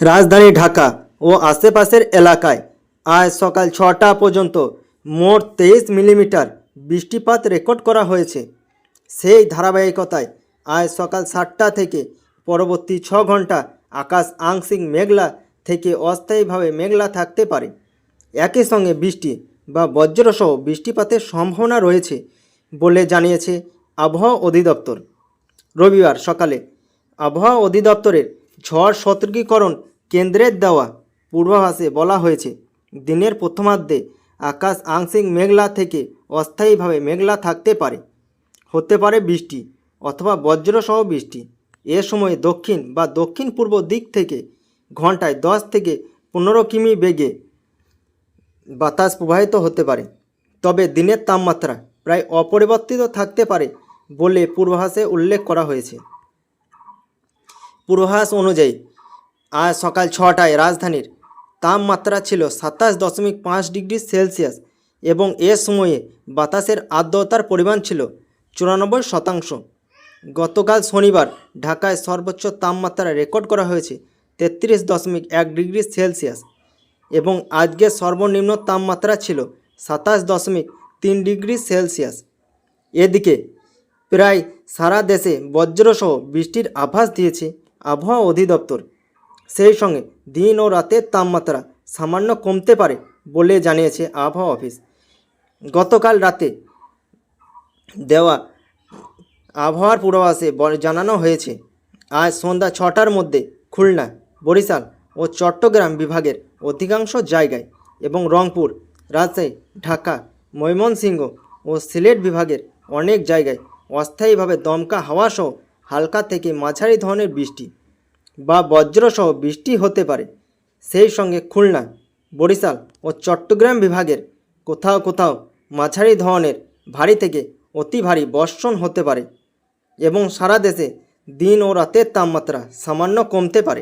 রাজধানী ঢাকা ও আশেপাশের এলাকায় আজ সকাল ছটা পর্যন্ত মোট তেইশ মিলিমিটার বৃষ্টিপাত রেকর্ড করা হয়েছে। সেই ধারাবাহিকতায় আজ সকাল সাতটা থেকে পরবর্তী ছ ঘণ্টা আকাশ আংশিক মেঘলা থেকে অস্থায়ীভাবে মেঘলা থাকতে পারে। একই সঙ্গে বৃষ্টি বা বজ্রসহ বৃষ্টিপাতের সম্ভাবনা রয়েছে বলে জানিয়েছে আবহাওয়া অধিদপ্তর। রবিবার সকালে আবহাওয়া অধিদপ্তরের ঝড় সতর্কীকরণ কেন্দ্রের দেওয়া পূর্বাভাসে বলা হয়েছে, দিনের প্রথমার্ধে আকাশ আংশিক মেঘলা থেকে অস্থায়ীভাবে মেঘলা থাকতে পারে। হতে পারে বৃষ্টি অথবা বজ্রসহ বৃষ্টি। এ সময়ে দক্ষিণ বা দক্ষিণ পূর্ব দিক থেকে ঘন্টায় দশ থেকে পনেরো কিমি বেগে বাতাস প্রবাহিত হতে পারে। তবে দিনের তাপমাত্রা প্রায় অপরিবর্তিত থাকতে পারে বলে পূর্বাভাসে উল্লেখ করা হয়েছে। পূর্বাভাস অনুযায়ী আজ সকাল ছটায় রাজধানীর তাপমাত্রা ছিল সাতাশ দশমিক পাঁচ ডিগ্রি সেলসিয়াস এবং এ সময়ে বাতাসের আর্দ্রতার পরিমাণ ছিল চুরানব্বই শতাংশ। গতকাল শনিবার ঢাকায় সর্বোচ্চ তাপমাত্রা রেকর্ড করা হয়েছে তেত্রিশ দশমিক এক ডিগ্রি সেলসিয়াস এবং আজকের সর্বনিম্ন তাপমাত্রা ছিল সাতাশ দশমিক তিন ডিগ্রি সেলসিয়াস। এদিকে প্রায় সারা দেশে বজ্রসহ বৃষ্টির আভাস দিয়েছে। আবহাওয়া অধিদপ্তর। সেই সঙ্গে দিন ও রাতের তাপমাত্রা সামান্য কমতে পারে বলে জানিয়েছে আবহাওয়া অফিস। গতকাল রাতে দেওয়া আবহাওয়ার পূর্বাভাসে জানানো হয়েছে, আজ সন্ধ্যা ছটার মধ্যে খুলনা, বরিশাল ও চট্টগ্রাম বিভাগের অধিকাংশ জায়গায় এবং রংপুর, রাজশাহী, ঢাকা, ময়মনসিংহ ও সিলেট বিভাগের অনেক জায়গায় অস্থায়ীভাবে দমকা হাওয়া সহ হালকা থেকে মাঝারি ধরনের বৃষ্টি বা বজ্রসহ বৃষ্টি হতে পারে। সেই সঙ্গে খুলনা, বরিশাল ও চট্টগ্রাম বিভাগের কোথাও কোথাও মাঝারি ধরনের ভারী থেকে অতি ভারী বর্ষণ হতে পারে এবং সারা দেশে দিন ও রাতের তাপমাত্রা সামান্য কমতে পারে।